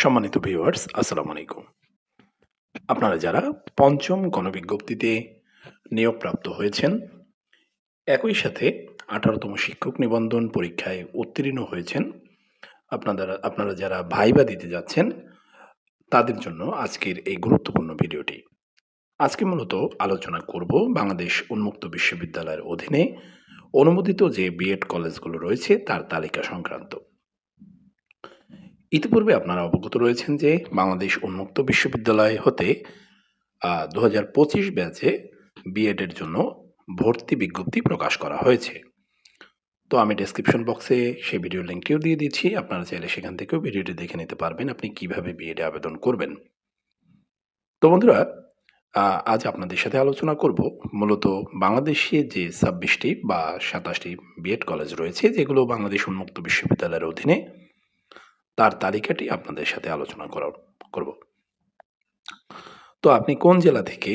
সম্মানিত ভিউয়ার্স আসসালামু আলাইকুম। আপনারা যারা পঞ্চম গণবিজ্ঞপ্তিতে নিয়োগপ্রাপ্ত হয়েছেন, একই সাথে আঠারোতম শিক্ষক নিবন্ধন পরীক্ষায় উত্তীর্ণ হয়েছেন আপনারা আপনারা যারা ভাইবা দিতে যাচ্ছেন, তাদের জন্য আজকের এই গুরুত্বপূর্ণ ভিডিওটি। আজকে মূলত আলোচনা করব বাংলাদেশ উন্মুক্ত বিশ্ববিদ্যালয়ের অধীনে অনুমোদিত যে বিএড কলেজগুলো রয়েছে, তার তালিকা সংক্রান্ত। ইতিপূর্বে আপনারা অবগত রয়েছেন যে বাংলাদেশ উন্মুক্ত বিশ্ববিদ্যালয় হতে দু হাজার পঁচিশ ব্যাচে বিএডের জন্য ভর্তি বিজ্ঞপ্তি প্রকাশ করা হয়েছে। তো আমি ডেসক্রিপশন বক্সে সেই ভিডিও লিঙ্কটিও দিয়ে দিচ্ছি। আপনারা চাইলে সেখান থেকেও ভিডিওটি দেখে নিতে পারবেন আপনি কীভাবে বিএডে আবেদন করবেন। তো বন্ধুরা আজ আপনাদের সাথে আলোচনা করব মূলত বাংলাদেশে যে ছাব্বিশটি বা সাতাশটি বিএড কলেজ রয়েছে, যেগুলো বাংলাদেশ উন্মুক্ত বিশ্ববিদ্যালয়ের অধীনে তার তালিকাটি আপনাদের সাথে আলোচনা করা করব। তো আপনি কোন জেলা থেকে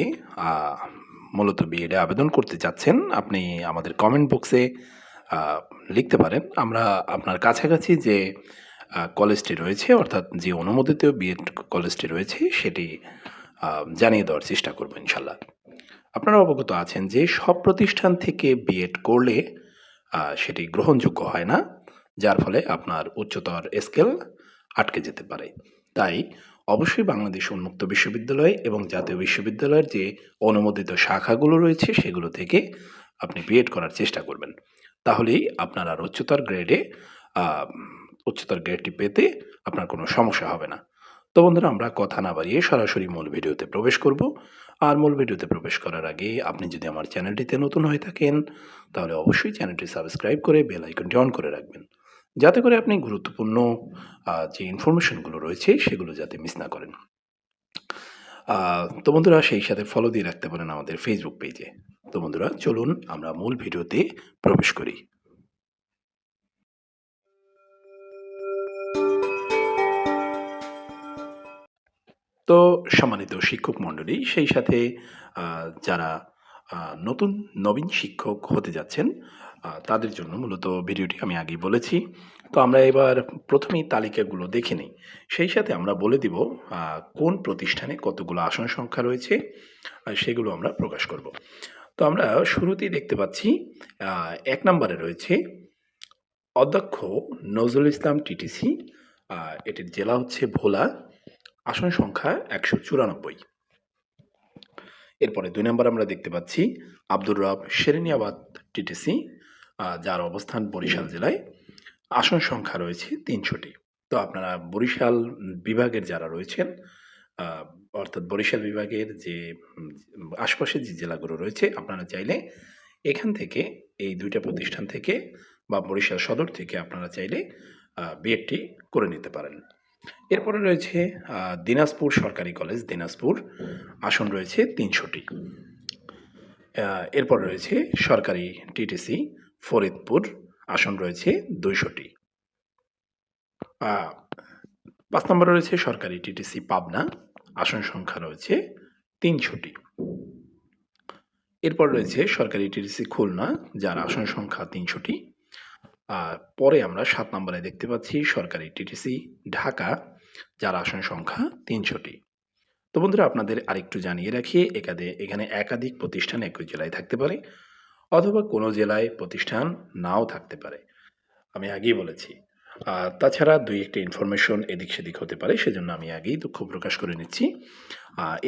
মূলত বিএডে আবেদন করতে চাচ্ছেন, আপনি আমাদের কমেন্ট বক্সে লিখতে পারেন। আমরা আপনার কাছাকাছি যে কলেজটি রয়েছে, অর্থাৎ যে অনুমোদিত বিএড কলেজটি রয়েছে, সেটি জানিয়ে দেওয়ার চেষ্টা করব ইনশাল্লাহ আপনারা অবগত আছেন যে সব প্রতিষ্ঠান থেকে বিএড করলে সেটি গ্রহণযোগ্য হয় না। যার ফলে আপনার উচ্চতর স্কেল আটকে যেতে পারে। তাই অবশ্যই বাংলাদেশ উন্মুক্ত বিশ্ববিদ্যালয় এবং জাতীয় বিশ্ববিদ্যালয়ের যে অনুমোদিত শাখাগুলো রয়েছে, সেগুলো থেকে আপনি বিএড করার চেষ্টা করবেন। তাহলেই আপনার আর উচ্চতর গ্রেডে উচ্চতর গ্রেডটি পেতে আপনার কোনো সমস্যা হবে না। তো বন্ধুরা, আমরা কথা না বাড়িয়ে সরাসরি মূল ভিডিওতে প্রবেশ করব। আর মূল ভিডিওতে প্রবেশ করার আগে আপনি যদি আমার চ্যানেলটিতে নতুন হয়ে থাকেন, তাহলে অবশ্যই চ্যানেলটি সাবস্ক্রাইব করে বেল আইকনটি অন করে রাখবেন। যাতে করে আপনি গুরুত্বপূর্ণ যে ইনফরমেশনগুলো রয়েছে সেগুলো যাতে মিস না করেন। তো বন্ধুরা সেই সাথে ফলো দিয়ে রাখতে পারেন আমাদের ফেসবুক পেজে তো বন্ধুরা চলুন আমরা মূল ভিডিওতে প্রবেশ করি। তো সম্মানিত শিক্ষক মণ্ডলী, সেই সাথে যারা নতুন, নবীন শিক্ষক হতে যাচ্ছেন। তাদের জন্য মূলত ভিডিওটি আমি আগেই বলেছি। তো আমরা এবার প্রথমেই তালিকাগুলো দেখে নিই। সেই সাথে আমরা বলে দিব কোন প্রতিষ্ঠানে কতগুলো আসন সংখ্যা রয়েছে সেগুলো আমরা প্রকাশ করব। তো আমরা শুরুতেই দেখতে পাচ্ছি এক নম্বরে রয়েছে, অধ্যক্ষ নজরুল ইসলাম টিটিসি এটির জেলা হচ্ছে ভোলা। আসন সংখ্যা একশো চুরানব্বই। এরপরে দুই নম্বর আমরা দেখতে পাচ্ছি আব্দুর রব শেরেনিয়াবাদ টিটিসি যার অবস্থান বরিশাল জেলায়। আসন সংখ্যা রয়েছে তিনশোটি। তো আপনারা বরিশাল বিভাগের যারা রয়েছেন অর্থাৎ বরিশাল বিভাগের যে আশপাশের যে জেলাগুলো রয়েছে, আপনারা চাইলে এখান থেকে, এই দুইটা প্রতিষ্ঠান থেকে বা বরিশাল সদর থেকে আপনারা চাইলে বিএডটি করে নিতে পারেন। এরপরে রয়েছে দিনাজপুর সরকারি কলেজ, দিনাজপুর। আসন রয়েছে তিনশোটি। এরপর রয়েছে সরকারি টিটিসি, ফরিদপুর। আসন রয়েছে দুইশোটি। পাঁচ নম্বরে রয়েছে সরকারি টিটিসি পাবনা। আসন সংখ্যা রয়েছে তিনশোটি। এরপর রয়েছে সরকারি টিটিসি খুলনা, যার আসন সংখ্যা তিনশোটি। পরে আমরা সাত নম্বরে দেখতে পাচ্ছি সরকারি টিটিসি ঢাকা, যার আসন সংখ্যা তিনশোটি। তো বন্ধুরা, আপনাদের আরেকটু জানিয়ে রাখি, একাদে, এখানে একাধিক প্রতিষ্ঠান একই জেলায় থাকতে পারে, অথবা কোনো জেলায় প্রতিষ্ঠান নাও থাকতে পারে। আমি আগেই বলেছি। আর তাছাড়া দুই একটা ইনফরমেশন এদিক সেদিক হতে পারে, সেজন্য আমি আগেই দুঃখ প্রকাশ করে নিচ্ছি।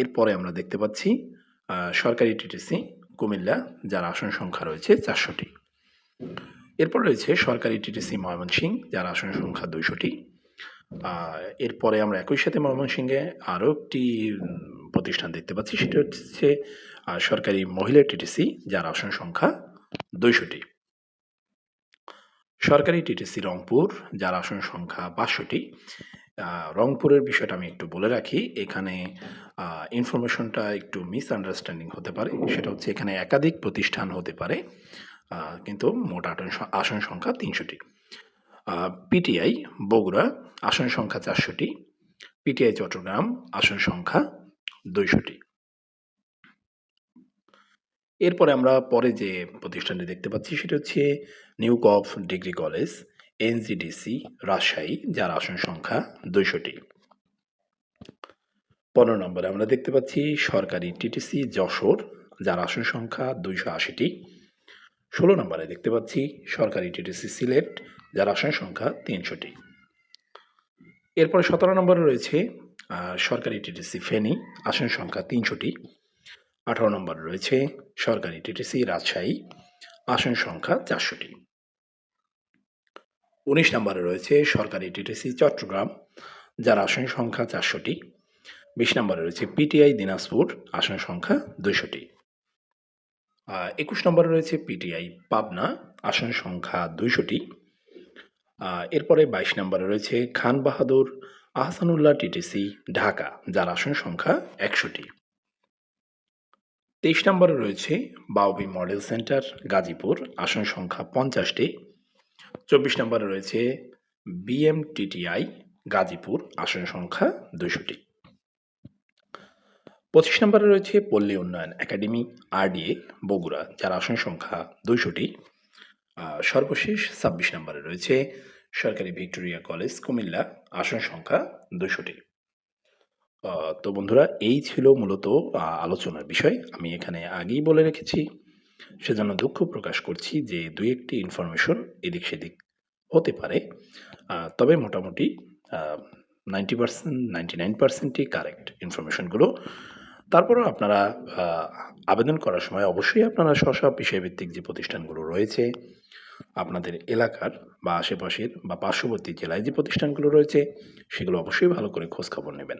এরপরে আমরা দেখতে পাচ্ছি সরকারি টিটিসি কুমিল্লা, যার আসন সংখ্যা রয়েছে চারশোটি। এরপর রয়েছে সরকারি টিটিসি ময়মনসিংহ, যার আসন সংখ্যা দুইশোটি। এরপরে আমরা একই সাথে ময়মনসিংহে আরও একটি প্রতিষ্ঠান দেখতে পাচ্ছি, সেটা হচ্ছে সরকারি মহিলা টিটিসি, যার আসন সংখ্যা দুইশোটি। সরকারি টিটিসি রংপুর, যার আসন সংখ্যা পাঁচশোটি। রংপুরের বিষয়টা আমি একটু বলে রাখি, এখানে ইনফরমেশনটা একটু মিসআন্ডারস্ট্যান্ডিং হতে পারে, সেটা হচ্ছে এখানে একাধিক প্রতিষ্ঠান হতে পারে। কিন্তু মোট আসন সংখ্যা তিনশোটি। পিটিআই বগুড়া, আসন সংখ্যা চারশোটি। পিটিআই চট্টগ্রাম, আসন সংখ্যা দুইশোটি। এরপরে আমরা পরে যে প্রতিষ্ঠানটি দেখতে পাচ্ছি, সেটা হচ্ছে নিউ কফ ডিগ্রি কলেজ এনজিডিসি রাজশাহী, যার আসন সংখ্যা দুইশোটি। পনেরো নম্বরে আমরা দেখতে পাচ্ছি সরকারি টিটিসি যশোর, যার আসন সংখ্যা দুইশো আশিটি। ষোলো নম্বরে দেখতে পাচ্ছি সরকারি টিটিসি সিলেট, যার আসন সংখ্যা তিনশোটি। এরপরে সতেরো নম্বরে রয়েছে সরকারি টিটিসি ফেনী আসন সংখ্যা তিনশোটি। আঠারো নম্বরে রয়েছে সরকারি টিটিসি রাজশাহী আসন সংখ্যা চারশোটি। উনিশ নম্বরে রয়েছে সরকারি টিটিসি চট্টগ্রাম, যার আসন সংখ্যা চারশোটি। বিশ নম্বরে রয়েছে পিটিআই দিনাজপুর আসন সংখ্যা দুইশোটি। একুশ নম্বরে রয়েছে পিটিআই পাবনা, আসন সংখ্যা দুইশোটি। এরপরে বাইশ নম্বরে রয়েছে খান বাহাদুর, আহসানুল্লাহ টিটিসি, ঢাকা, যার আসন সংখ্যা একশোটি। তেইশ নম্বরে রয়েছে বাউবি মডেল সেন্টার, গাজীপুর, আসন সংখ্যা পঞ্চাশটি। চব্বিশ নম্বরে রয়েছে বিএমটিটিআই, গাজীপুর, আসন সংখ্যা দুইশোটি। পঁচিশ নম্বরে রয়েছে পল্লী উন্নয়ন একাডেমি, আরডিএ, বগুড়া। যার আসন সংখ্যা দুইশোটি। সর্বশেষ ছাব্বিশ নম্বরে রয়েছে সরকারি ভিক্টোরিয়া কলেজ, কুমিল্লা। আসন সংখ্যা দুশোটি তো বন্ধুরা, এই ছিল মূলত আলোচনার বিষয়। আমি এখানে আগেই বলে রেখেছি, সেজন্য দুঃখ প্রকাশ করছি যে দুই একটি ইনফরমেশন এদিক সেদিক হতে পারে। তবে মোটামুটি নাইনটি পার্সেন্ট নাইনটি নাইন পার্সেন্টই কারেক্ট ইনফরমেশনগুলো তারপরেও আপনারা আবেদন করার সময় অবশ্যই আপনারা স্ব বিষয়ভিত্তিক যে প্রতিষ্ঠানগুলো রয়েছে, আপনাদের এলাকার বা আশেপাশের বা পার্শ্ববর্তী জেলায় যে প্রতিষ্ঠানগুলো রয়েছে, সেগুলো অবশ্যই ভালো করে খোঁজ খবর নেবেন।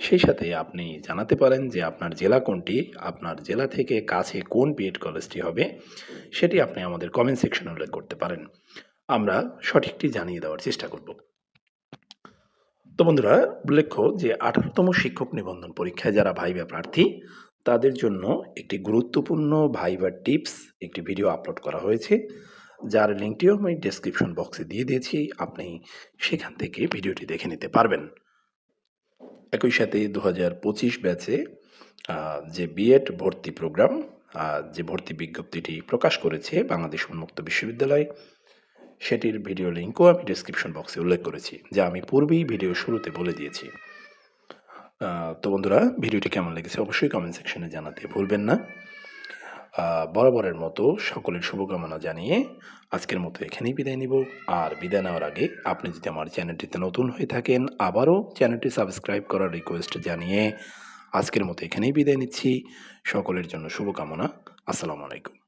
সেই সাথে আপনি জানাতে পারেন যে আপনার জেলা কোনটি, আপনার জেলা থেকে কাছে কোন বিএড কলেজটি হবে, সেটি আপনি আমাদের কমেন্ট সেকশনে উল্লেখ করতে পারেন। আমরা সঠিকটি জানিয়ে দেওয়ার চেষ্টা করব। তো বন্ধুরা, উল্লেখ্য যে আঠারোতম শিক্ষক নিবন্ধন পরীক্ষায় যারা ভাইবা প্রার্থী, তাদের জন্য একটি গুরুত্বপূর্ণ ভাইবার টিপস, একটি ভিডিও আপলোড করা হয়েছে। যার লিঙ্কটিও আমি ডেসক্রিপশন বক্সে দিয়ে দিয়েছি, আপনি সেখান থেকে ভিডিওটি দেখে নিতে পারবেন। একই সাথে দু হাজার পঁচিশ ব্যাচে যে বিএড ভর্তি প্রোগ্রাম যে ভর্তি বিজ্ঞপ্তিটি প্রকাশ করেছে বাংলাদেশ উন্মুক্ত বিশ্ববিদ্যালয় সেটির ভিডিও লিঙ্কও আমি ডেসক্রিপশন বক্সে উল্লেখ করেছি, যা আমি পূর্বেই ভিডিও শুরুতে বলে দিয়েছি। তো বন্ধুরা, ভিডিওটি কেমন লেগেছে অবশ্যই কমেন্ট সেকশনে জানাতে ভুলবেন না। বরাবরের মতো সকলের শুভকামনা জানিয়ে আজকের মতো এখানেই বিদায় নিব। আর বিদায় নেওয়ার আগে আপনি যদি আমার চ্যানেলটিতে নতুন হয়ে থাকেন, আবারও চ্যানেলটি সাবস্ক্রাইব করার রিকোয়েস্ট জানিয়ে আজকের মতো এখানেই বিদায় নিচ্ছি। সকলের জন্য শুভকামনা। আসসালামু আলাইকুম।